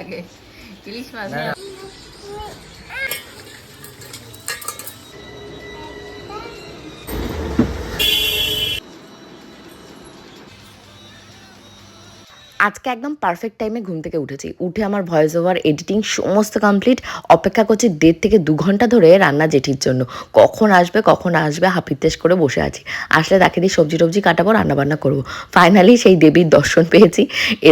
আগে ইলিশ মাছ আজকে একদম পারফেক্ট টাইমে ঘুম থেকে উঠেছি। উঠে আমার ভয়েস ওভার এডিটিং সমস্ত কমপ্লিট অপেক্ষা করছি দেড় থেকে দু ঘণ্টা ধরে রান্না জেঠির জন্য। কখন আসবে কখন আসবে হাপিতেশ করে বসে আছি। আসলে তাকে দিয়ে সবজি টবজি কাটাবো রান্না বান্না করব। ফাইনালি সেই দেবীর দর্শন পেয়েছি,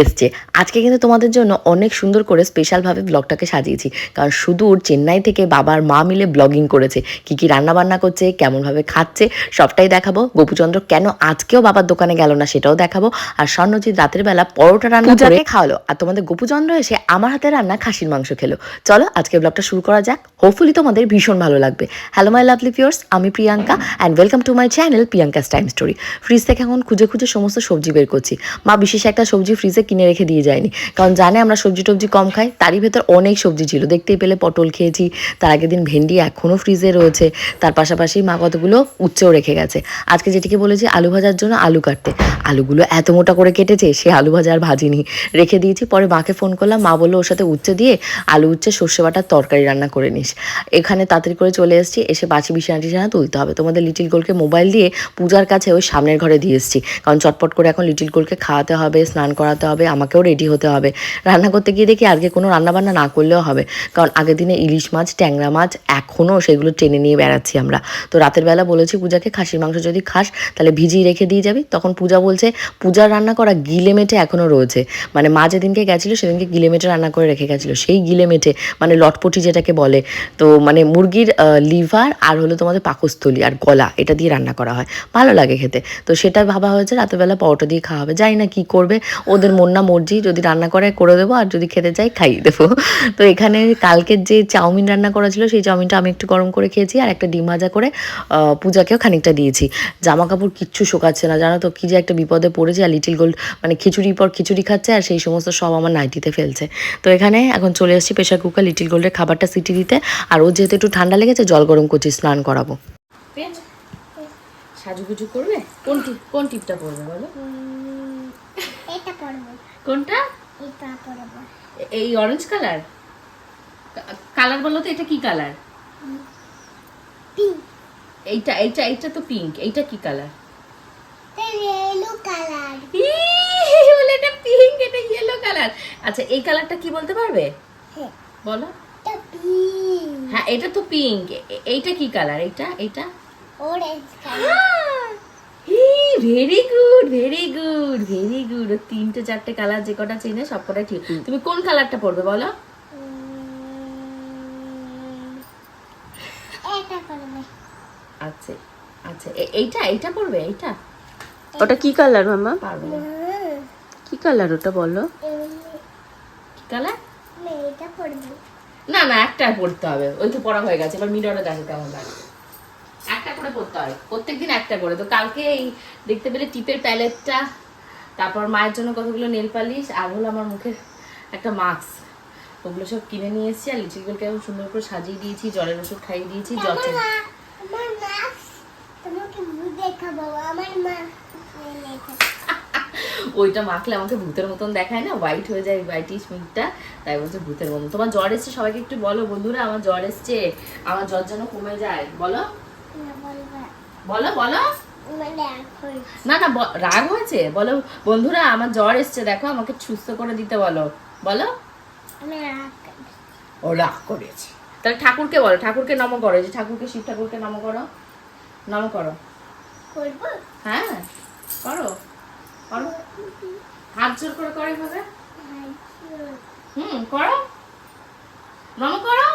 এসছে। আজকে কিন্তু তোমাদের জন্য অনেক সুন্দর করে স্পেশালভাবে ব্লগটাকে সাজিয়েছি। কারণ সুদূর চেন্নাই থেকে বাবার মা মিলে ব্লগিং করেছে। কি কি রান্না বান্না করছে, কেমনভাবে খাচ্ছে, সবটাই দেখাবো। গোপুচন্দ্র কেন আজকেও বাবার দোকানে গেল না সেটাও দেখাবো। আর স্বর্ণজিৎ রাতের বেলা পরোটা রান্না করে খাওয়ালো। আর তোমাদের গোপুচন্দ্র এসে আমার হাতে রান্না খাসির মাংস খেলো। চলো আজকে ব্লগটা শুরু করা যাক। হোপফুলি তোমাদের ভীষণ ভালো লাগবে। হ্যালো মাই লাভলি পিওর্স আমি Priyanka and welcome to my channel Priyanka's time story fridge থেকে এখন খুঁজে খুঁজে সমস্ত সবজি বের করছি। মা বিশেষ একটা সবজি ফ্রিজে কিনে রেখে দিয়ে যায়নি। কারণ জানে আমরা সবজি টবজি কম খাই তারই ভেতর অনেক সবজি ছিল। দেখতেই পেলে পটল খেয়েছি তার আগের দিন ভেন্ডি এখনও ফ্রিজে রয়েছে। তার পাশাপাশি মা কতগুলো উচ্ছেও রেখে গেছে। আজকে যেটিকে বলেছি আলু ভাজার জন্য আলু কাটতে। আলুগুলো এত মোটা করে কেটেছে সে আলু ভাজা আর ভাজিনি। রেখে দিয়েছি, পরে মাকে ফোন করলাম, মা বলল ওর সাথে উচ্ছে দিয়ে আলু উচ্ছে, সর্ষে বাটার তরকারি রান্না করে নিস। এখানে তাড়াতাড়ি করে চলে এসেছি, এসে বাছি বিছানা টিছানা তুলতে হবে। তোমাদের লিটিল গোলকে মোবাইল দিয়ে পূজার কাছে ওই সামনের ঘরে দিয়ে এসেছি। কারণ চটপট করে এখন লিটিল গোলকে খাওয়াতে হবে, স্নান করাতে হবে, আমাকেও রেডি হতে হবে। রান্না করতে গিয়ে দেখি আজকে কোনো রান্নাবান্না না করলেও হবে। কারণ আগের দিনে ইলিশ মাছ, ট্যাংরা মাছ এখনও সেগুলো টেনে নিয়ে বেড়াচ্ছি আমরা। তো রাতের বেলা বলেছি পূজাকে, খাসির মাংস যদি খাস, তাহলে ভিজিয়ে রেখে দিয়ে যাবি। তখন পূজা বলছে, পূজার রান্না করা গিলে মেটে এখনও রয়েছে মানে মা যেদিনকে গেছিল, সেদিনকে গিলে মেটে রান্না করে রেখে গেছিল। সেই গিলে মেটে মানে লটপটি যেটাকে বলে। তো মানে মুরগির লিভার আর হলো তোমাদের পাকস্থলী আর গলা, এটা দিয়ে রান্না করা হয়। ভালো লাগে খেতে। তো সেটা ভাবা হয়েছে রাতের বেলা পরোটা দিয়ে খাওয়া হবে। জানি না কি করবে। ওদের মন না মর্জি, যদি রান্না করে করে দেবো, আর যদি খেতে চাই খাইয়ে দেবো। তো এখানে কালকের যে চাউমিন রান্না করা ছিল, সেই চাউমিনটা আমি একটু গরম করে খেয়েছি আর একটা ডিম ভাজা করে পূজাকেও খানিকটা দিয়েছি। জামা কাপড় কিচ্ছু শোকাচ্ছে না, জানো তো? কি যে একটা বিপদে পড়েছে আর লিটিল গোল্ড মানে খিচুড়ির পর খিচুড়ি খাচ্ছে আর সেই সমস্ত সব আমার নাইটিতে ফেলছে। তো এখানে এখন চলে এসেছি প্রেশার কুকার লিটিল গোল্ডের খাবারটা সিটি দিতে। আর ও যেহেতু একটু ঠান্ডা লেগেছে জল গরম করছি স্নান করাবো। সাজুগুজু করবে? কোন টিপ কোন টিপটা পড়বে বলো? এটা পরবো কোনটা? এটা পরবো এই অরেঞ্জ কালার কালার বলো তো এটা কি কালার পিঙ্ক এইটা এইটা এইটা তো পিঙ্ক এইটা কি কালার আচ্ছা এই কালারটা কি বলতে পারবে হ্যাঁ বলো হ্যাঁ এটা তো পিঙ্ক এইটা কি কালার এইটা colour very good very good very good তিনটে চারটে কালার যে কটা চেনে সব কটাই ঠিক তুমি কোন কালারটা পড়বে বলো আচ্ছা আচ্ছা এইটা এইটা পড়বে এইটা ওটা কি কালার মামা? কি কালার ওটা বলো? কি কালার আমি না না একটা পড়তে হবে। ওই তো পড়া হয়ে গেছে এবার মিররে দেখো কেমন লাগে। একটা করে পড়তে হয়। প্রত্যেকদিন একটা করে। তো কালকে এই দেখতে পেলে টিপের প্যালেটটা তারপর মায়ের জন্য কতগুলো নেল পালিশ আর হলো আমার মুখের একটা মাস্ক ওগুলো সব কিনে নিয়ে এসেছি আর লিচিগুলোকে এখন সুন্দর করে সাজিয়ে দিয়েছি জলের ওষুধ খাইয়ে দিয়েছি জল আমার মা তোমাকে দেখাবো। আমার মা ওইটা মাখলে আমাকে ভূতের মতন দেখায় না হোয়াইট হয়ে যায় হোয়াইটিশ মুখটা তাই বলছে ভূতের মতন। তোমার জ্বর এসছে সবাইকে একটু বলো বন্ধুরা আমার জ্বর এসছে আমার জ্বর যেন কমে যায় বলো। বলো বলো। না না রাগ হয়েছে? বলো বন্ধুরা আমার জ্বর এসছে দেখো আমাকে সুস্থ করে দিতে বলো। বলো। ও রাগ করেছে। তাহলে ঠাকুরকে বলো ঠাকুরকে নম করো যে ঠাকুরকে শিব ঠাকুরকে নম করো। নম করো। হ্যাঁ। করো? করো। হাত জোর করে করে হবে হুম, করো। নম করো।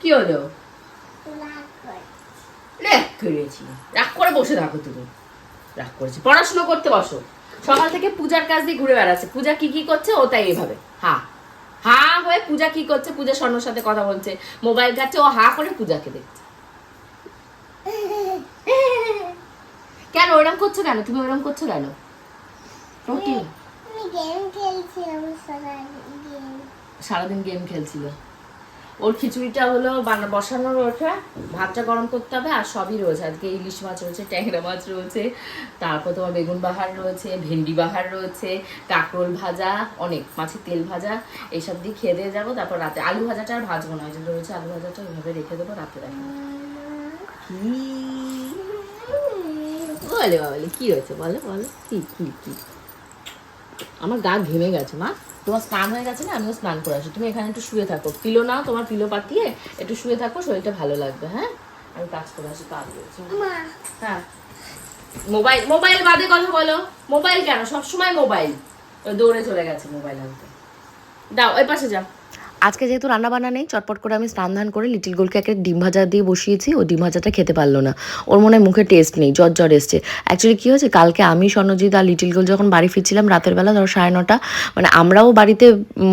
কি হলো? রাগ করে করেছি। রাগ করে বসে থাকো তুমি। রাগ করেছি। পড়াশোনা করতে বসো। সকাল থেকে পূজার কাজ দিয়ে ঘুরে বেড়াচ্ছে। পূজা কি কি করছে? ও তাই এভাবে। হা। হা হয়ে পূজা কি করছে? পূজা স্বর্ণর সাথে কথা বলছে। মোবাইল ঘাটছে। ও হা করে পূজাকে দেখছে কেন ওরম করছ কেন? তুমি ওরম করছ কেন? সারাদিন গেম খেলছিল। ওর খিচুড়িটা হলো বানা বসানো রয়েছে ভাতটা গরম করতে হবে আর সবই রয়েছে আজকে ইলিশ মাছ রয়েছে ট্যাংরা মাছ রয়েছে তারপর তোমার বেগুন বাহার রয়েছে ভেন্ডি বাহার রয়েছে কাঁকরোল ভাজা অনেক মাছের তেল ভাজা এইসব দিয়ে খেয়ে দিয়ে যাব। তারপর রাতে আলু ভাজাটা আর ভাজবো না ওই জন্য রয়েছে আলু ভাজাটা ওইভাবে রেখে দেবো রাতে দেখা কি? বলে বাবলে কি হয়েছে বলো বলো কি কি কি? আমার গা ঘেমে গেছে মা। তোমার স্নান হয়ে গেছে না? আমিও স্নান করে আসি। তুমি এখানে একটু শুয়ে থাকো। পিলো নাও তোমার পিলো পাতিয়ে একটু শুয়ে থাকো শরীরটা ভালো লাগবে হ্যাঁ? আমি কাজ করে আসি কাজ হ্যাঁ। মোবাইল মোবাইল বাদে কথা বলো। মোবাইল কেন? সব সময় মোবাইল দৌড়ে চলে গেছে মোবাইল আনতে। দাও ওই পাশে যাও। আজকে যেহেতু রান্না বান্না নেই, চটপট করে আমি স্নান ধান করে লিটিল গোলকে একটা ডিম ভাজা দিয়ে বসিয়েছি, ও ডিম ভাজাটা খেতে পারল না। ওর মনে মুখে টেস্ট নেই, জ্বর জ্বর এসছে। অ্যাকচুয়ালি কী হয়েছে, কালকে আমি, স্বর্ণজিৎ আর লিটিল গোল যখন বাড়ি ফিরছিলাম রাতের বেলা ধরো সাড়ে নটা মানে আমরাও বাড়িতে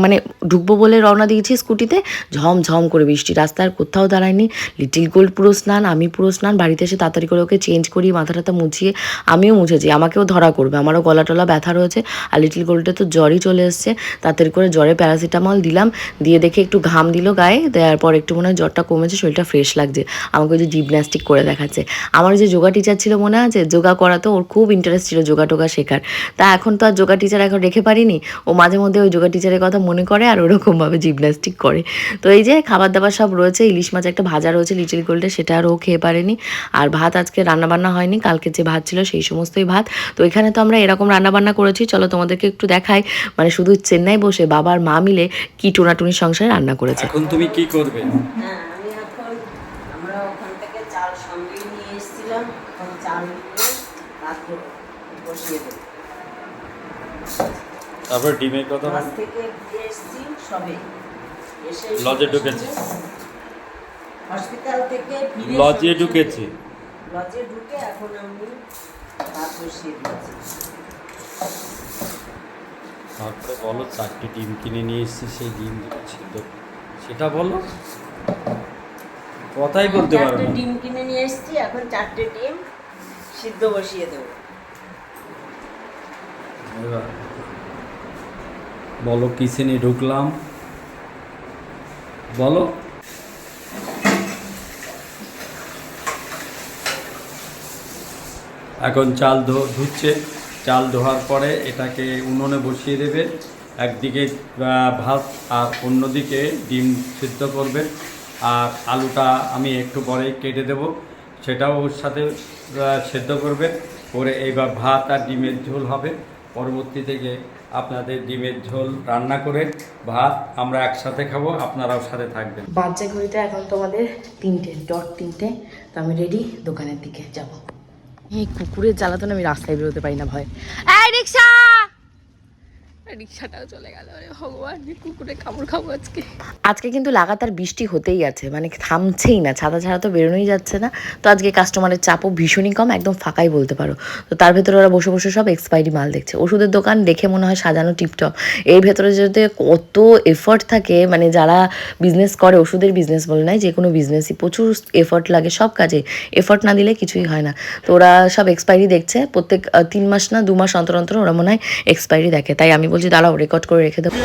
মানে ঢুকবো বলে রওনা দিয়েছি স্কুটিতে, ঝম ঝম করে বৃষ্টি। রাস্তায় আর কোথাও দাঁড়ায়নি। লিটিল গোল পুরো স্নান, আমি পুরো স্নান, বাড়িতে এসে তাড়াতাড়ি করে ওকে চেঞ্জ করি মাথা টাথা মুছিয়ে আমিও মুছেছি, আমাকেও ধরা করবে, আমারও গলা টলা ব্যথা রয়েছে, আর লিটিল গোলটা তো জ্বরই চলে এসছে। তাড়াতাড়ি করে জ্বরে প্যারাসিটামল দিলাম, দিয়ে দেখে একটু ঘাম দিল গায়ে, দেওয়ার পর একটু মনে হয় জ্বরটা কমেছে, শরীরটা ফ্রেশ লাগছে। আমাকে ওই যে জিমন্যাস্টিক করে দেখাচ্ছে। আমার যে যোগা টিচার ছিল মনে আছে যোগা করাতো ওর খুব ইন্টারেস্ট ছিল যোগা টোগা শেখার। তা এখন তো আর যোগা টিচার এখন রেখে পারিনি। ও মাঝে মধ্যে ওই যোগা টিচারের কথা মনে করে আর ওরকমভাবে জিমন্যাস্টিক করে। তো এই যে খাবার দাবার সব রয়েছে, ইলিশ মাছ একটা ভাজা রয়েছে লিটিল গোল্ডে সেটা আর ও খেয়ে পারেনি। আর ভাত আজকে রান্না বান্না হয়নি, কালকে যে ভাত ছিল সেই সমস্তই ভাত। তো এখানে তো আমরা এরকম রান্না বান্না করেছি, চলো তোমাদেরকে একটু দেখাই। মানে শুধু চেন্নাই বসে বাবার মা মিলে কি টোনাটুনি সংসারে রান্না করেছে। এখন তুমি কি করবে? হ্যাঁ আমি এখন আমরা ওখান থেকে চাল সঙ্গে নিয়ে এসেছিলাম। এখন চাল বসিয়ে দেবো। তারপর ডিমের কথা বাস থেকে ঘুরে এসেছি সবে। লজে ঢুকেছি? হসপিটাল থেকে লজে ঢুকেছি? লজে ঢুকে এখন আমি ভাত বসিয়ে দিয়েছি। তারপরে বলো চারটে ডিম কিনে নিয়ে এসেছি সেই ডিম দুটো ছিল সেটা বলো। কথাই বলতে পারো না। ডিম কিনে নিয়ে এসেছি এখন চারটে ডিম সিদ্ধ বসিয়ে দেবো। এবার বলো কিচেনে ঢুকলাম। বলো। এখন চাল ধো ধুচ্ছে। চাল ধোয়ার পরে এটাকে উনুনে বসিয়ে দেবে। একদিকে ভাত আর অন্যদিকে ডিম সিদ্ধ করবে। আর আলুটা আমি একটু পরে কেটে দেব। সেটাও ওর সাথে সেদ্ধ করবে। করে এইবার ভাত আর ডিমের ঝোল হবে। পরবর্তী থেকে আপনাদের ডিমের ঝোল রান্না করে ভাত আমরা একসাথে খাব। আপনারাও সাথে থাকবেন। বাচ্চা ঘড়িতে এখন তোমাদের তিনটে, ডট তিনটে। তো আমি রেডি, দোকানের দিকে যাব। এই কুকুরের জ্বালাতন আমি রাস্তায় বেরোতে পারি না ভয়। রিক্সা রিক্সাটাও চলে গেল। আরে ভগবান কুকুরে খাব আজকে। আজকে কিন্তু লাগাতার বৃষ্টি হতেই আছে মানে থামছেই না, ছাতা ছাড়া তো বেরোনোই যাচ্ছে না। তো আজকে কাস্টমারের চাপও ভীষণই কম, একদম ফাঁকাই বলতে পারো। তো তার ভেতরে ওরা বসে বসে সব এক্সপায়ারি মাল দেখছে। ওষুধের দোকান দেখে মনে হয় সাজানো টিপটপ এর ভেতরে যদি কত এফর্ট থাকে মানে যারা বিজনেস করে, ওষুধের বিজনেস বলে নাই, যে কোনো বিজনেসই প্রচুর এফর্ট লাগে সব কাজে। এফর্ট না দিলে কিছুই হয় না। তো ওরা সব এক্সপায়ারি দেখছে, প্রত্যেক তিন মাস না, দু মাস অন্তর অন্তর ওরা মনে হয় এক্সপায়ারি দেখে। তাই আমি বলছি দাঁড়াও রেকর্ড করে রেখে দেবো।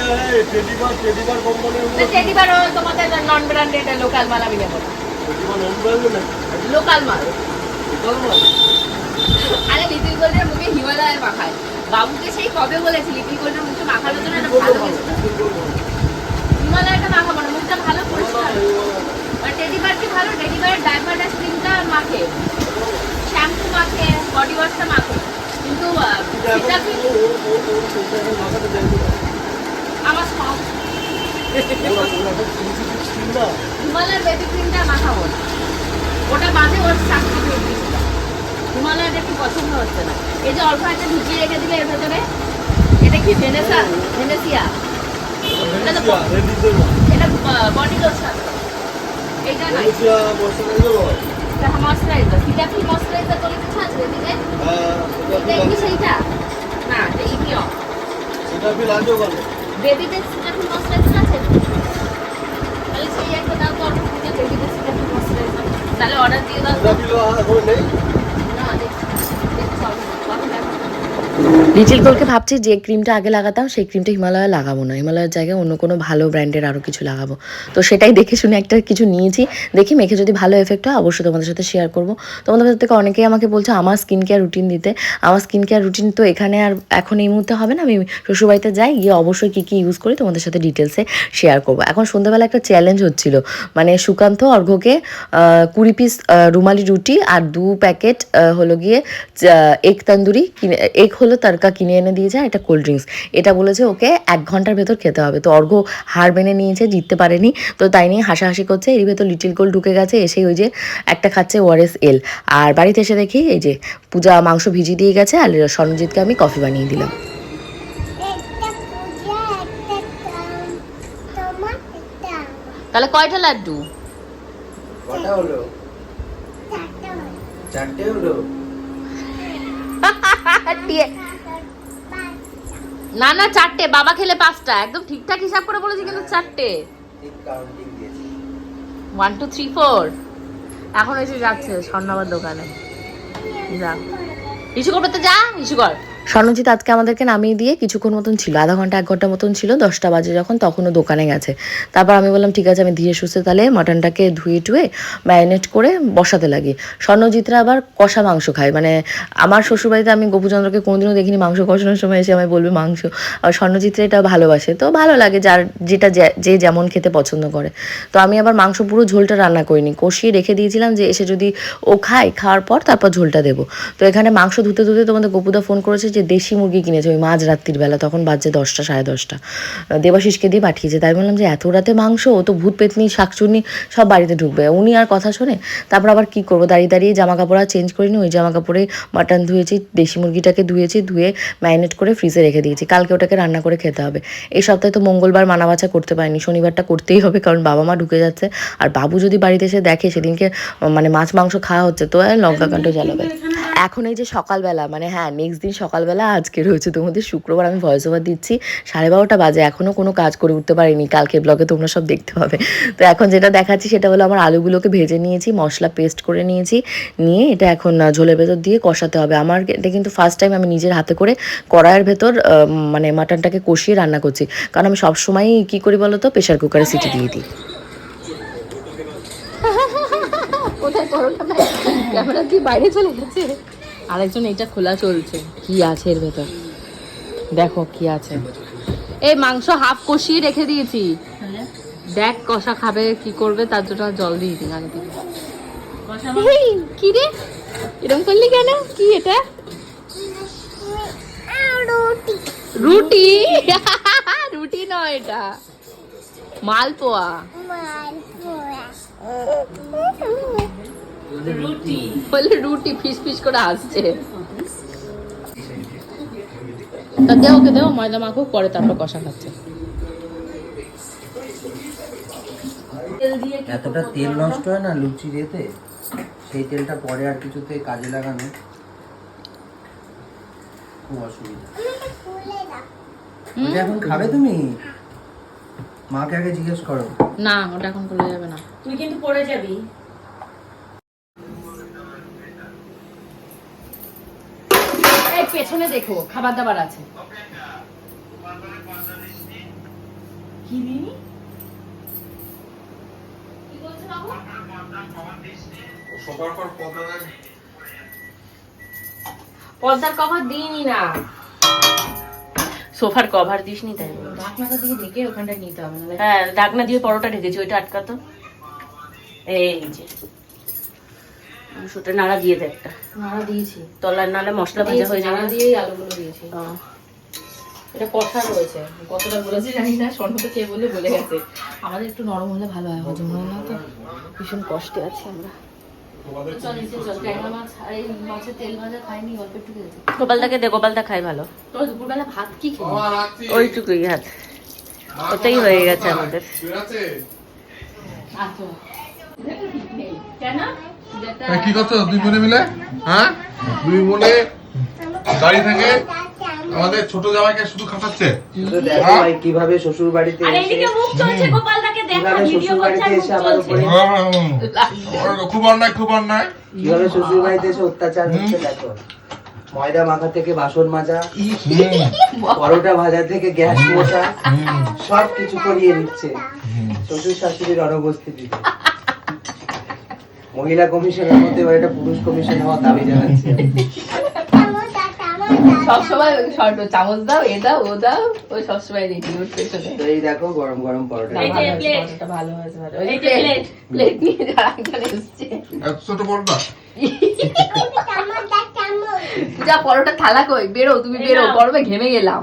তোমাদের নন ব্র্যান্ডেড লোকাল মাল আমি নেব। লোকাল মাল। আরে লিটিল গোল্ডের মুখে হিমালয়ের মাখায়। বাবুকে সেই কবে বলেছি লিটিল গোল্ডের মুখে মাখানোর জন্য একটা ভালো হিমালয়টা মাখাবো না মুখটা ভালো পরিষ্কার। আর টেডি বারকে ভালো টেডি বারের ক্রিমটা মাখে। শ্যাম্পু মাখে বডি ওয়াশটা মাখে। কিন্তু সেটা কি? আমার সব হিমালয়ের বেবি ক্রিমটা না ওটা বাদে ওর সাবস্টিটিউট দিচ্ছিল হিমালয়ের একটু পছন্দ হচ্ছে না। এই যে অল্প একটা ঢুকিয়ে রেখে দিলে এর ভেতরে এটা কি ভেনেসা? ভেনেসিয়া? এটা বডি লোশন। এইটা নয় এটা ময়শ্চারাইজার সেটা কি ময়শ্চারাইজার বলে কিছু আছে এদিকে এটা কি সেইটা। না এটা ইভিও বেবিদের সেটা কি ময়শ্চারাইজার আছে? তাহলে সেই একটা দাও তো অল্প দিয়ে বেবিদের সেটা কি ময়শ্চারাইজার তাহলে অর্ডার দিয়ে দাও। তো না দেখছি দেখছি সব সব দেখো লিটিল গোলকে ভাবছি যে ক্রিমটা আগে লাগাতাম, সেই ক্রিমটা হিমালয়ে লাগাবো না। হিমালয়ের জায়গায় অন্য কোনো ভালো ব্র্যান্ডের আরও কিছু লাগাবো। তো সেটাই দেখে শুনে একটা কিছু নিয়েছি। দেখি মেখে যদি ভালো এফেক্ট হয়, অবশ্যই তোমাদের সাথে শেয়ার করব। তোমাদের ভেতর থেকে অনেকেই আমাকে বলছে, আমার স্কিন কেয়ার রুটিন দিতে। আমার স্কিন কেয়ার রুটিন তো এখানে আর এখন এই মুহূর্তে হবে না। আমি শ্বশুরবাড়িতে যাই, গিয়ে অবশ্যই কী কী ইউজ করি, তোমাদের সাথে ডিটেলসে শেয়ার করব। এখন সন্ধ্যাবেলা একটা চ্যালেঞ্জ হচ্ছিল। মানে সুকান্ত অর্ঘ্যকে কুড়ি পিস রুমালি রুটি আর দু প্যাকেট হলো গিয়ে এগ তন্দুরি কিনে এগ হলো তারকা কিনে এনে দিয়েছে একটা কোল্ড ড্রিঙ্কস এটা বলেছে ওকে এক ঘণ্টার ভেতর খেতে হবে। তো অর্ঘ্য হার মেনে নিয়েছে জিততে পারেনি। তো তাই নিয়ে হাসাহাসি করছে। এর ভেতর লিটিল গোল ঢুকে গেছে এসে ওই যে একটা খাচ্ছে ওয়ারেস এল। আর বাড়িতে এসে দেখি এই যে পূজা মাংস ভিজিয়ে দিয়ে গেছে আর স্বর্ণজিৎকে আমি কফি বানিয়ে দিলাম। তাহলে কয়টা লাড্ডু? কটা হলো? চারটা হলো। না না, চারটে। বাবা খেলে পাঁচটা। একদম ঠিকঠাক হিসাব করে বলেছি কিন্তু চারটে। ওয়ান টু থ্রি ফোর এখন এসে যাচ্ছে, স্বর্ণাবার দোকানে। যা। ইস্যু করবে তো যা ইস্যু কর। স্বর্ণজিৎ আজকে আমাদেরকে নামিয়ে দিয়ে কিছুক্ষণ মতন ছিল, আধা ঘণ্টা, এক ঘণ্টা মতন ছিল, দশটা বাজে যখন তখনও দোকানে গেছে। তারপর আমি বললাম, ঠিক আছে, আমি ধীরে সুস্থে তাহলে মাটনটাকে ধুয়ে টুয়ে ম্যারিনেট করে বসাতে লাগি। স্বর্ণজিৎরা আবার কষা মাংস খায়। মানে আমার শ্বশুরবাড়িতে আমি গোপুচন্দ্রকে কোনোদিনও দেখিনি মাংস কষানোর সময়, এসে আমায় বলবে মাংস। আর স্বর্ণজিৎরা এটা ভালোবাসে, তো ভালো লাগে যার যেটা যে যেমন খেতে পছন্দ করে। তো আমি আবার মাংস পুরো ঝোলটা রান্না করিনি, কষিয়ে রেখে দিয়েছিলাম যে এসে যদি ও খায়, খাওয়ার পর তারপর ঝোলটা দেবো। তো এখানে মাংস ধুতে ধুতে তোমাদের গোপুদা ফোন করেছে যে দেশি মুরগি কিনেছে, ওই মাঝ রাত্রির বেলা, তখন বাজছে দশটা, সাড়ে দশটা। দেবাশিসকে দিয়ে পাঠিয়েছে, তাই বললাম যে এত রাতে মাংস, ও তো ভূত পেতনি শাকচুনি সব বাড়িতে ঢুকবে। উনি আর কথা শোনে, তারপর আবার কি করব? দাঁড়িয়ে দাঁড়িয়ে জামা কাপড় আর চেঞ্জ করিনি, ওই জামা কাপড়ে মাটন ধুয়েছি, দেশি মুরগিটাকে ধুয়েছি, ধুয়ে ম্যারিনেট করে ফ্রিজে রেখে দিয়েছি। কালকে ওটাকে রান্না করে খেতে হবে। এই সপ্তাহে তো মঙ্গলবার মানাবাচা করতে পারিনি, শনিবারটা করতেই হবে, কারণ বাবা মা ঢুকে যাচ্ছে। আর বাবু যদি বাড়িতে এসে দেখে সেদিনকে মানে মাছ, মাংস খাওয়া হচ্ছে, তো লঙ্কা কাণ্ড জ্বালাবে। এখন এই যে সকালবেলা মানে হ্যাঁ নেক্সট দিন সকালবেলা আজকে রয়েছে তোমাদের শুক্রবার, আমি ভয়েস ওভার দিচ্ছি। সাড়ে বারোটা বাজে এখনও কোনো কাজ করে উঠতে পারিনি। কালকে ব্লগে তোমরা সব দেখতে পাবে। তো এখন যেটা দেখাচ্ছি, সেটা হলো আমার আলুগুলোকে ভেজে নিয়েছি, মশলা পেস্ট করে নিয়েছি। নিয়ে এটা এখন ঝোলের ভেতর দিয়ে কষাতে হবে। আমার এটা কিন্তু ফার্স্ট টাইম আমি নিজের হাতে করে কড়াইয়ের ভেতর মানে মাটনটাকে কষিয়ে রান্না করছি। কারণ আমি সবসময়ই কী করি বলো তো? প্রেশার কুকারে সিটি দিয়ে দিই। কোথায় করোনা ক্যামেরা দিয়ে বাইরে চলে গেছে। আরেকজন এটা খোলা চলছে। কি আছে এর ভেতর? দেখো কি আছে। এই মাংস হাফ কষিয়ে রেখে দিয়েছি। দেখ কষা খাবে কি করবে তার জন্য আর জল দিয়ে দিই আগে কি রে? এরকম করলি কেন? কি এটা? রুটি? রুটি নয় এটা। মালপোয়া। মালপোয়া। বলে রুটি ফিস ফিস করে আসছে। তা দেও ওকে দেও ময়দা মাখো পরে তারপর কষা খাচ্ছে। এতটা তেল নষ্ট হয় না লুচি দিতে? সেই তেলটা পরে আর কিছুতে কাজে লাগানো? খুব অসুবিধা। ওটা এখন খাবে তুমি? মাকে আগে জিজ্ঞেস করো। না ওটা এখন খুলে যাবে না। তুই কিন্তু পড়ে যাবি। পেছনে দেখো খাবার দাবার আছে পর্দার কভার দিইনি না। সোফার কভার দিসনি তাই। বলছি। ঢাকনাটা দিয়ে ঢেকে ওখানটা নিতে হবে হ্যাঁ ঢাকনা দিয়ে পরোটা ঢেকেছি ওইটা আটকাতো। এই যে। মাংসটা নাড়া দিয়ে দে একটা। নাড়া দিয়েছি। তলার নালে মশলা ভাজা হয়ে যাবে। নাড়া দিয়েই আলুগুলো দিয়েছি। এটা কষা রয়েছে। কতটা বলেছি জানি না স্বর্ণতে খেয়ে বলে বলে গেছে। আমাদের একটু নরম হলে ভালো হয় হজম হয় না তো। ভীষণ কষ্টে আছি আমরা। গোপালদাকে দে গোপালদা খাই ভালো। দুপুরবেলা ভাত কি ওইটুকুই হাত ওটাই হয়ে গেছে আমাদের। আচ্ছা। কেন? কি করছ? দুই বোনে মিলে? হ্যাঁ? দুই বোনে দাঁড়িয়ে থেকে আমাদের ছোট জামাইকে শুধু খাটাচ্ছে। ভাই কীভাবে শ্বশুর বাড়িতে এসে আমার খুব অন্যায় খুব অন্যায়। কীভাবে শ্বশুর বাড়িতে এসে অত্যাচার হচ্ছে দেখো। ময়দা মাখা থেকে বাসন মাজা পরোটা ভাজা থেকে গ্যাস মোছা সব কিছু করিয়ে দিচ্ছে। শ্বশুর শাশুড়ির অনুপস্থিতি মহিলা কমিশনের মধ্যে এবার একটা পুরুষ কমিশন হওয়ার দাবি জানাচ্ছে। সবসময় শর্ট চামচ দাও এ দাও ও দাও ও সবসময় রেডি ওর পেছনে। এই দেখো গরম গরম পরোটা। যে plate। পরোটাটা ভালো হয়েছে ভালো। এই যে প্লেট নিয়ে যারা একজন এসছে। এত পরোটা? চামচ আর চামচ যা পরোটা থালা কই? বেরো তুমি বেরো। গরমে ঘেমে গেলাম।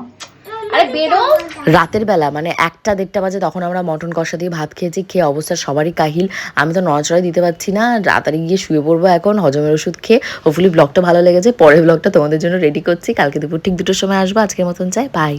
রাতের বেলা মানে একটা দেড়টা বাজে তখন আমরা মটন কষা দিয়ে ভাত খেয়েছি, খেয়ে অবস্থা সবারই কাহিল। আমি তো নড়াচড়াই দিতে পারছি না রাতারি গিয়ে শুয়ে পড়ব এখন, হজমের ওষুধ খেয়ে। হোপফুলি ব্লগটা ভালো লেগেছে পরের ব্লগটা তোমাদের জন্য রেডি করছি। কালকে দুপুর ঠিক দুটোর সময় আসব। আজকের মতন চাই বাই